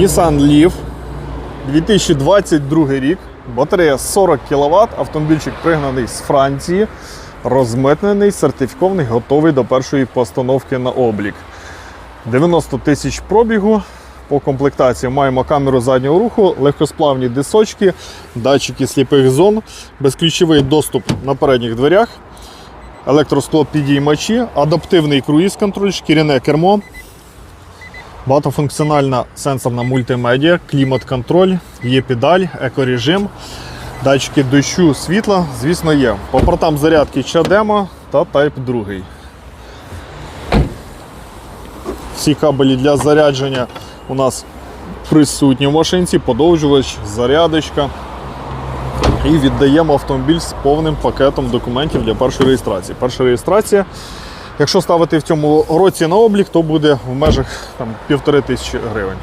Nissan Leaf, 2022 рік, батарея 40 кВт, автомобільчик пригнаний з Франції, розмитнений, сертифікований, готовий до першої постановки на облік. 90 тисяч пробігу. По комплектації маємо камеру заднього руху, легкосплавні дисочки, датчики сліпих зон, безключовий доступ на передніх дверях, електроскло підіймачі, адаптивний круїз-контроль, шкіряне кермо, багатофункціональна сенсорна мультимедіа, клімат-контроль, є педаль, екорежим, датчики дощу, світла, звісно, є. По портам зарядки чадема та Type 2. Всі кабелі для зарядження у нас присутні в машинці, подовжувач, зарядочка. І віддаємо автомобіль з повним пакетом документів для першої реєстрації. Перша реєстрація, якщо ставити в цьому році на облік, то буде в межах півтори тисячі гривень.